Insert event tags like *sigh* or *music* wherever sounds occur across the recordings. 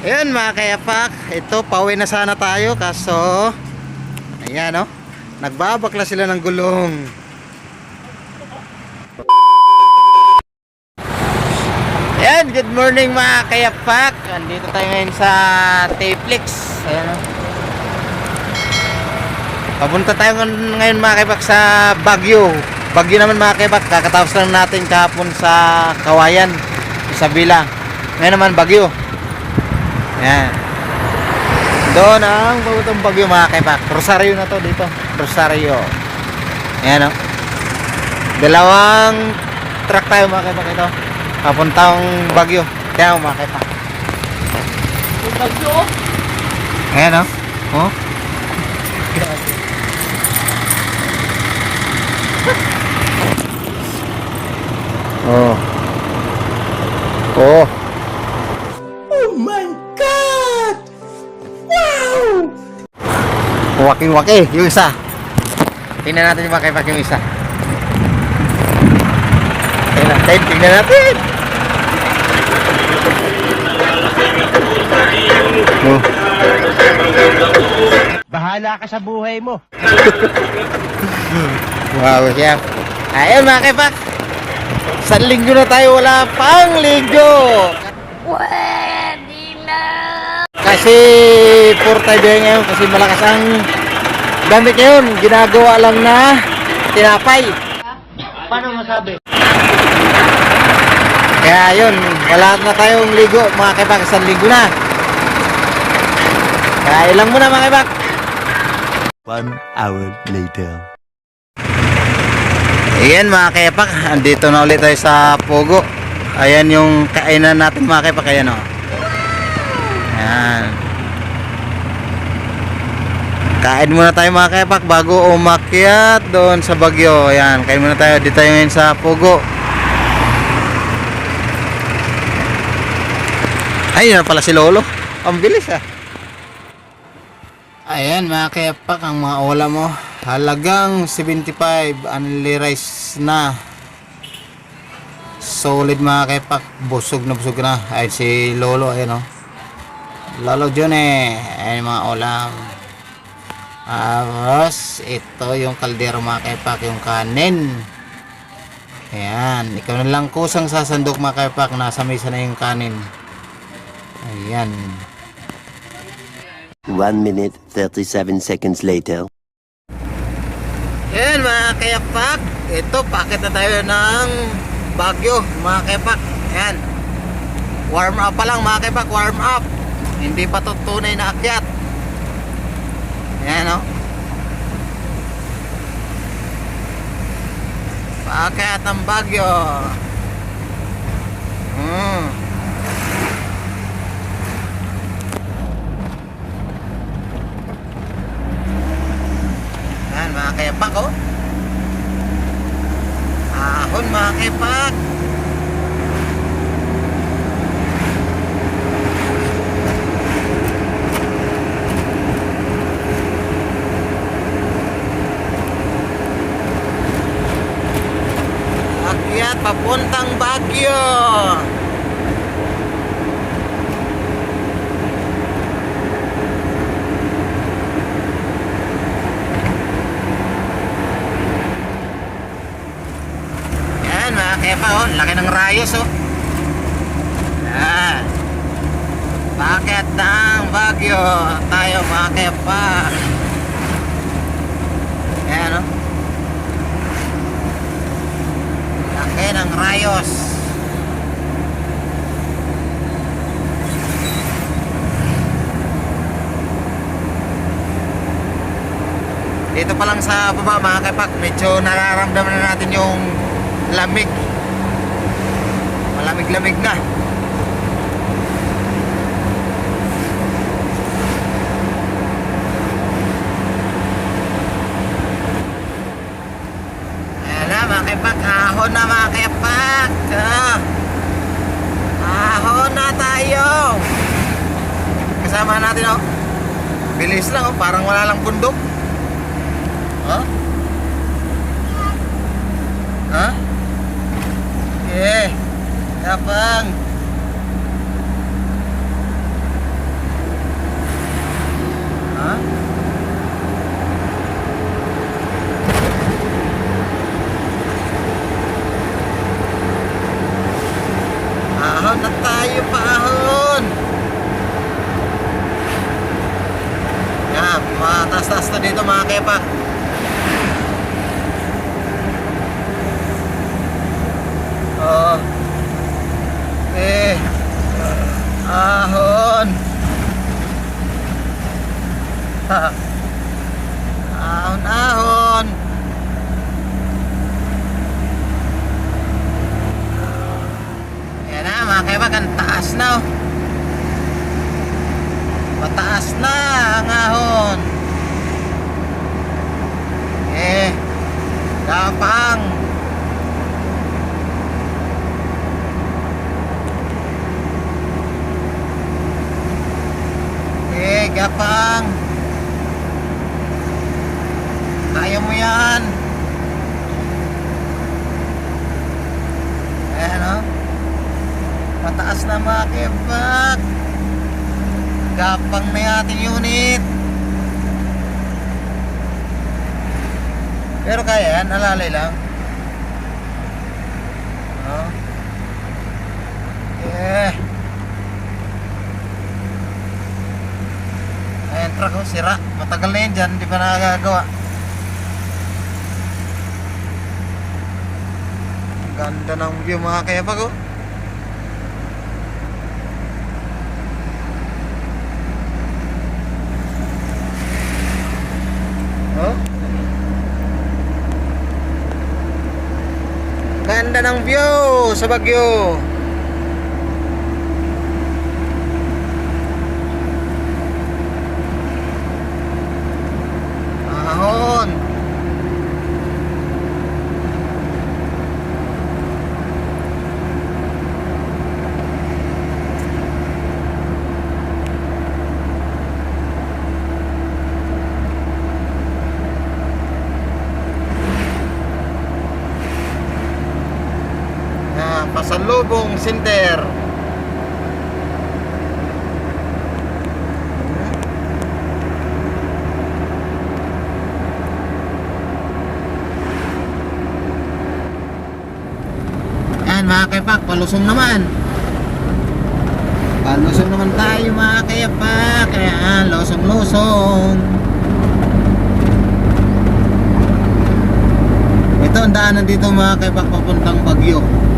Ayun mga kayapak, ito pauwi na sana tayo kaso ayan oh, nagbabakla sila ng gulong. Ayan, good morning mga kayapak. Andito tayo ngayon sa Tayflex. Ayan oh. Papunta tayo ngayon mga kayapak sa Baguio. Baguio naman mga kayapak, kakatapos lang natin kahapon sa Kawayan, Isabela. Ngayon naman Baguio. Yan. Doon ang pagutong bagyo mga kaipak. Rosario na to dito. Rosario. Yan o. Dalawang truck tayo mga kaipak ito. Papuntang bagyo. Kaya mga kaipak. Bagyo? Ayan o. Oh. Oh. *laughs* Waking-waki, yung isa. Tingnan natin yung makipak yung isa. Tingnan natin, tingnan natin. Oh. Bahala ka sa buhay mo. *laughs* Wow, siya. Ayun mga kipak. Sa linggo na tayo, wala pang linggo. Pwede na. Kasi for tayo biyahe ngayon kasi malakas ang gamit ngayon. Ginagawa lang na tinapay. Paano masabi? Kaya yun, wala na tayong ligo mga kibak, isang linggo na. Kaya ilang muna mga kibak. One hour later. Ayan mga kibak, andito na ulit tayo sa Pogo. Ayan yung kainan natin mga kibak, ayan o. Ayan. Kain muna tayo mga kibak bago umakyat doon sa Bagyo. Ayan, kain muna tayo. Dito tayo ngayon sa Pogo. Ayun na pala si Lolo. Ang bilis ah. Ayan mga kayapak ang mga ola mo. Halagang 75 only rice na. Solid mga kayapak. Busog na busog na. Ayun si Lolo. Ayan o. Lolo Jone. Ayan mga ulam. Tapos ito yung kaldero mga kayapak. Yung kanin. Ayan. Ikaw na lang kusang sasandok mga kayapak. Nasa mesa na yung kanin. Ayan. One minute, 37 seconds later. Yan mga kayapak. Ito, pakit na tayo ng Bagyo, mga kayapak. Yan. Warm up pa lang mga kayapak, warm up. Hindi pa to tunay na akyat. Yan o. Paakyat ng Bagyo. Hmm. Yan mga kayapak oh. Ahon mga kayapak. Akyat papuntang Baguio. Yan mga kepa oh, laki ng rayos oh. Yan. Bakit ng Bagyo tayo mga kepa. Yan oh. Laki ng rayos. Dito pa lang sa baba mga kepak, medyo nararamdaman na natin yung lamig. Malamig-lamig na. Ayan na mga kaipak, ahon na mga Tara! Ahon na tayo! Kasama natin oh. Bilis lang oh, parang wala lang bundok. Oh. Huh? Huh? Okay. Tapang. Huh? Tayo paahon. Yan, mataas-taas na dito mga kepak. Oh. Eh. Ahon. Ha. Ahon, ahon. Yan na mga kaibigan, ang taas na oh. Mataas na ang ahon. Eh, gapang. Eh, gapang. Kaya mo yan. Ayan oh. Mataas na mga kebak. Gapang na yung ating unit. Pero kaya yan, alalay lang. Sira. Matagal na yan dyan, hindi pa nakagagawa. Ang Ganda ng view mga kebak oh. Oh. Ganda ng view sa Bagyo. Pasalubong center. Yan mga kaipak, palusong naman. Palusong naman tayo mga kaipak. Kaya lusong-lusong. Ito ang daanan dito mga kaipak papuntang Bagyo.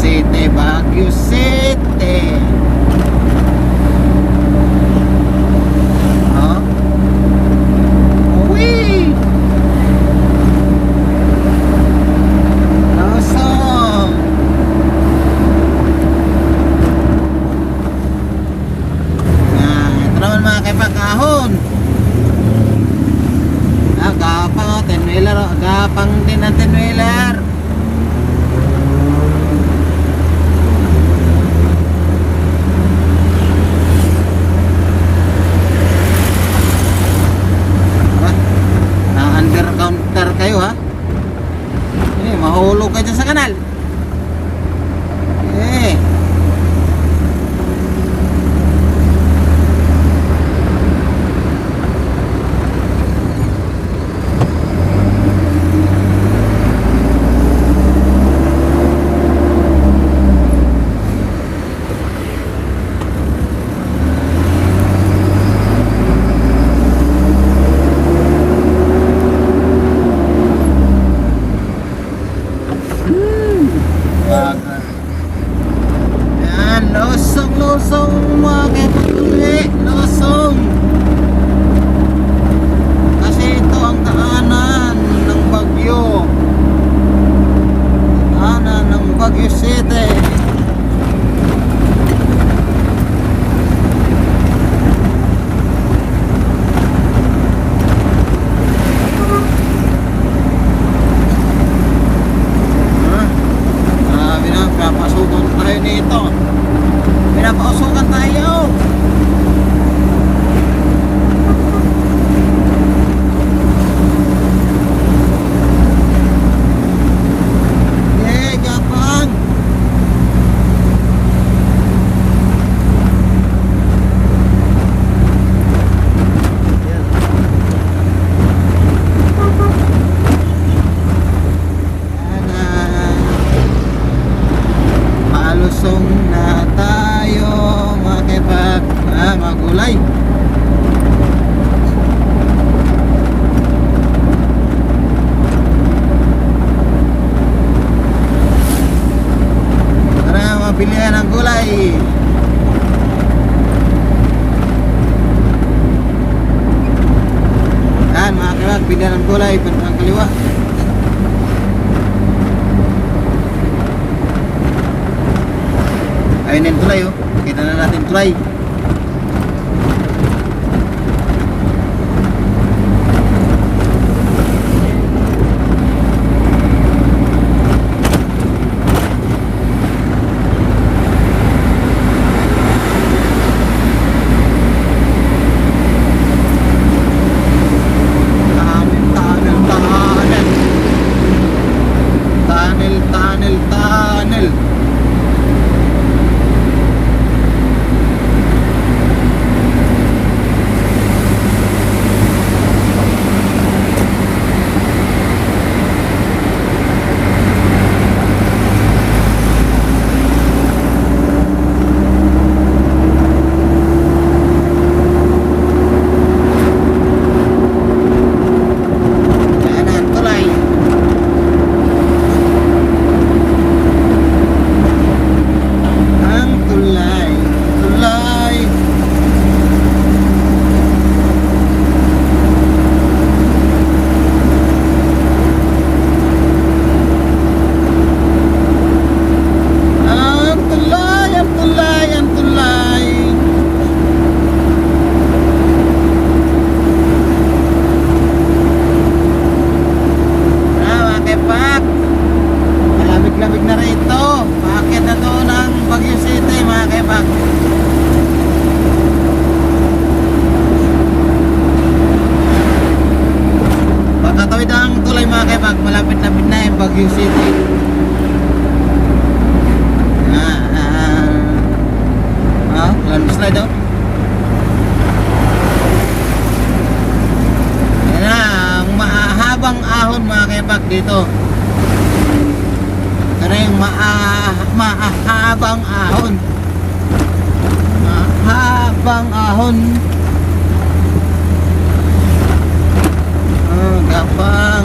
City, Baguio City. Kaliwa. Ayun yung tulay oh. Kita na natin tulay. Tunnel, tunnel, tunnel. Tunnel, tunnel, tunnel. Yan ang tulay. Ang tulay, tulay. Ang tulay, ang tulay, ang tulay. Ah, mga kepak. Malamig-lamig na rito. Bakit na to ng Baguio City, mga kepak. Pagkatawid ang tulay, mga kepak. Malapit-lapit na yung Baguio City. Ah, ah, ah. Walang slide oh. Yan na, ang mahabang ahon mga kepak dito. Ano yung mahabang ahon? Mahabang ahon. Ah, gapang.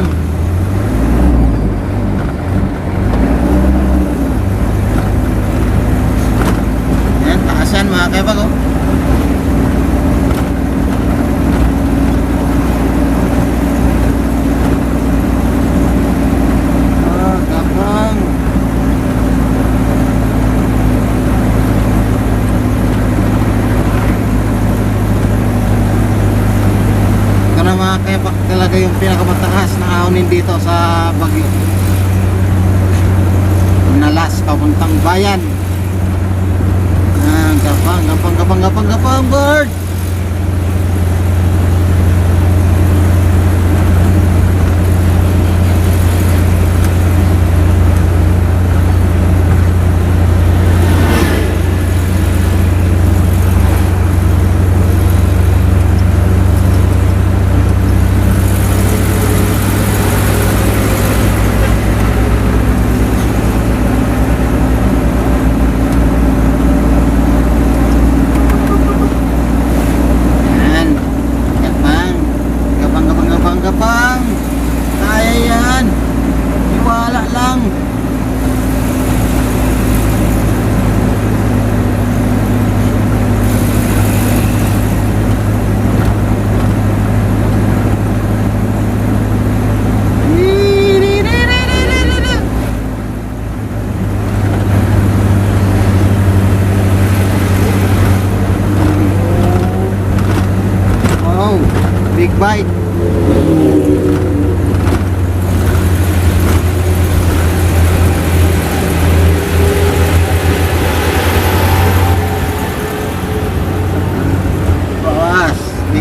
Yan, taasan mga kepak oh. Ah, gapang. Kepak talaga yung pinakamataas na ahonin dito sa Bagyo. Nalas papuntang bayan. Ah, gapang, gapang, gapang, gapang, gapang, bird! Yan. Gapang. Gapang, gapang, gapang, gapang. Kaya yan. Iwala lang. Oh, big bite.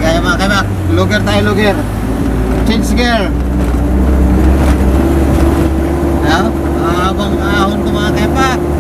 Bawas. Hindi kaya kamak. Luger tayo, luger. Change gear. Ha? Habang ahon to mga kapak. Ah,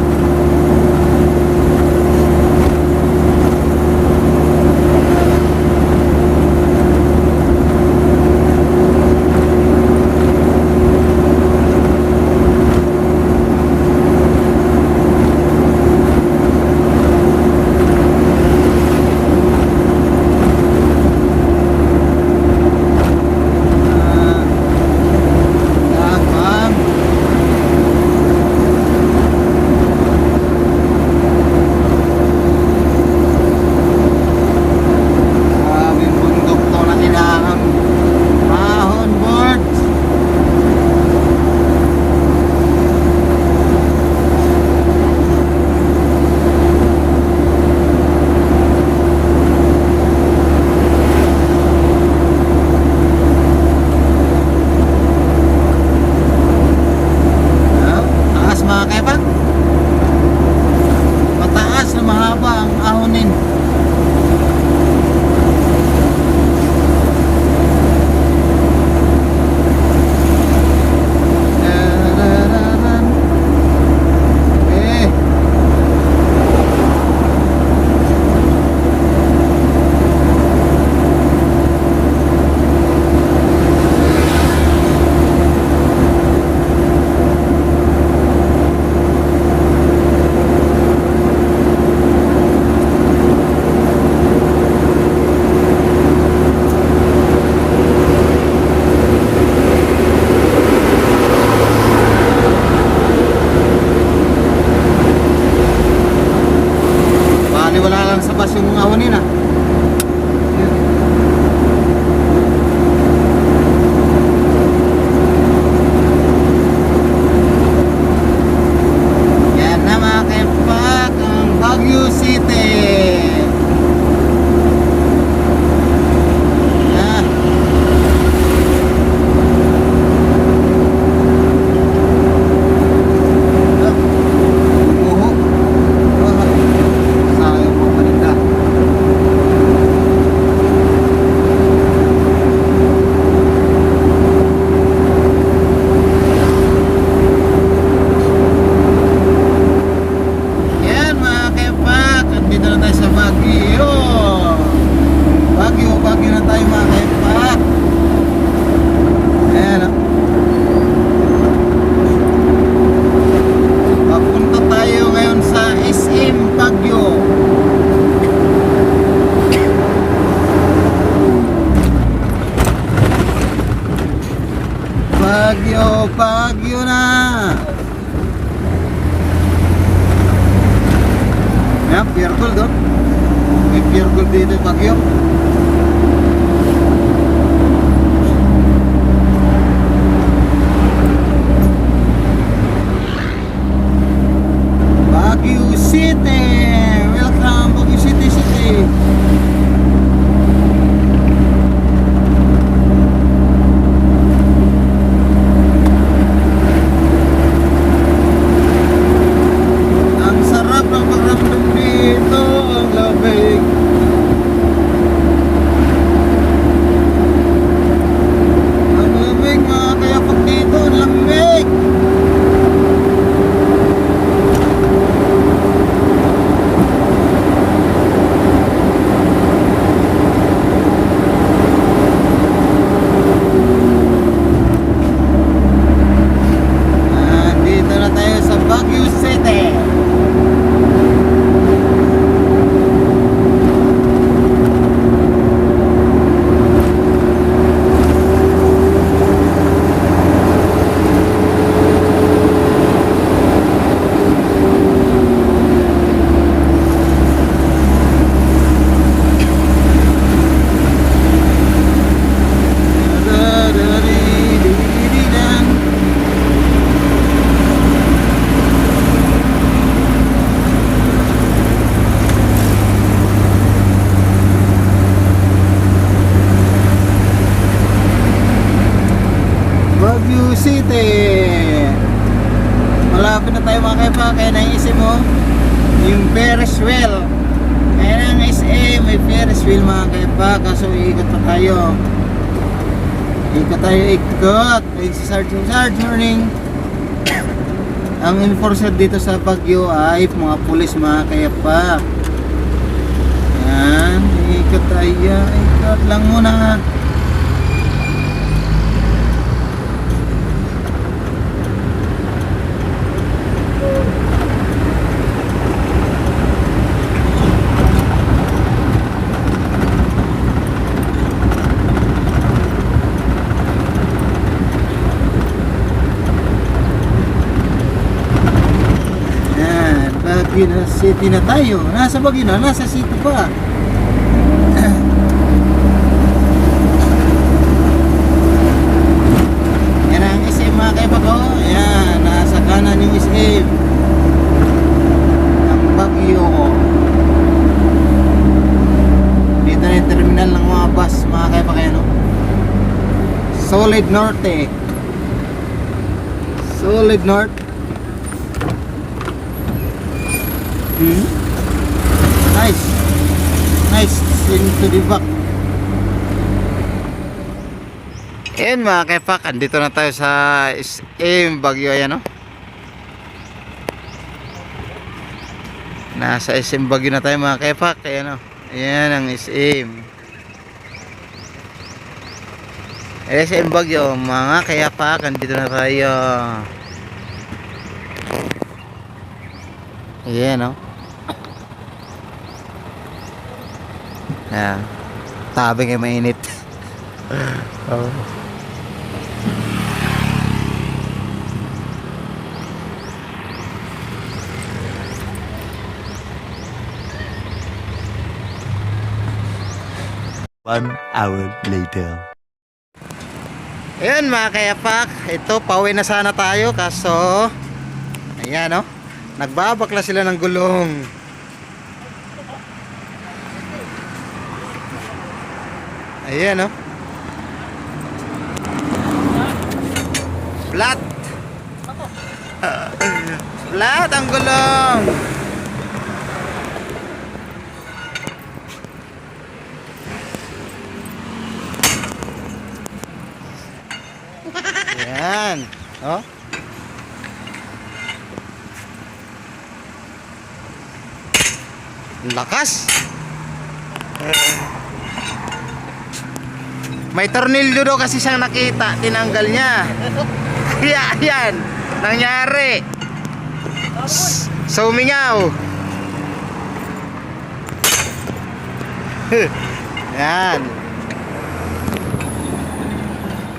Baguio, Baguio na. Yan, pure gold oh. May pure gold dito sa Baguio. Baguio City! Welcome, Baguio City City! Ang sarap ng pagramdam dito, ang lamig. Ang lamig mga kaya pag dito, ang lamig. Nandito na tayo sa Baguio City. Baguio City. Malapit na tayo mga kaipa, kaya naisip mo yung Ferris wheel. Kaya na ang SM, may Ferris wheel mga kaipa, kaso iikot pa tayo. Ikot tayo, ikot. Ay, si Sergeant Morning. Ang enforcer dito sa Baguio ay mga pulis mga kaipa. Yan, ikot tayo, ikot lang muna. Na City na tayo. Nasa Baguio na, nasa city pa. *coughs* Yan ang SM mga kaiba ko. Yan, nasa kanan yung SM. Ang Baguio. Dito na yung terminal ng mga bus mga kaiba kayo no. Solid Norte. Solid North. Hmm? Nice. Nice. Into the back. Ayan mga kaipak, andito na tayo sa SM Baguio ayan no. Nasa SM Baguio na tayo mga kaipak, ayan no. Ayan ang SM. SM Baguio, mga kayapak, andito na tayo. Ayan no. Ayan. Tabi kay mainit. oh. One hour later. Ayun mga kayapak, ito pauwi na sana tayo kaso ayan no, nagbabakla sila ng gulong. Ayan no. Flat. Flat ang gulong. Ayan. Oh. Ang Lakas. May tornilyo daw kasi siyang nakita, tinanggal niya. *laughs* Kaya yan, nangyari. So umingaw. *laughs* yan.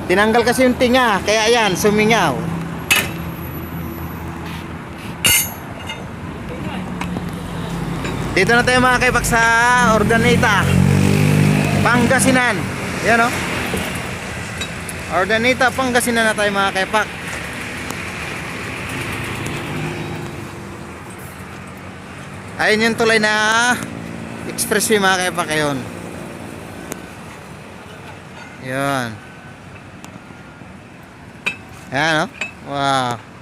Tinanggal kasi yung tinga, kaya yan, sumingaw. Dito na tayo mga kaibak sa Ordaneta. Pangasinan. Yan o. Ordaneta, Pangasinan na tayo mga kaipak. Ayun yung tulay na expressway mga kaipak yun. Yan. Ayan o. Wow.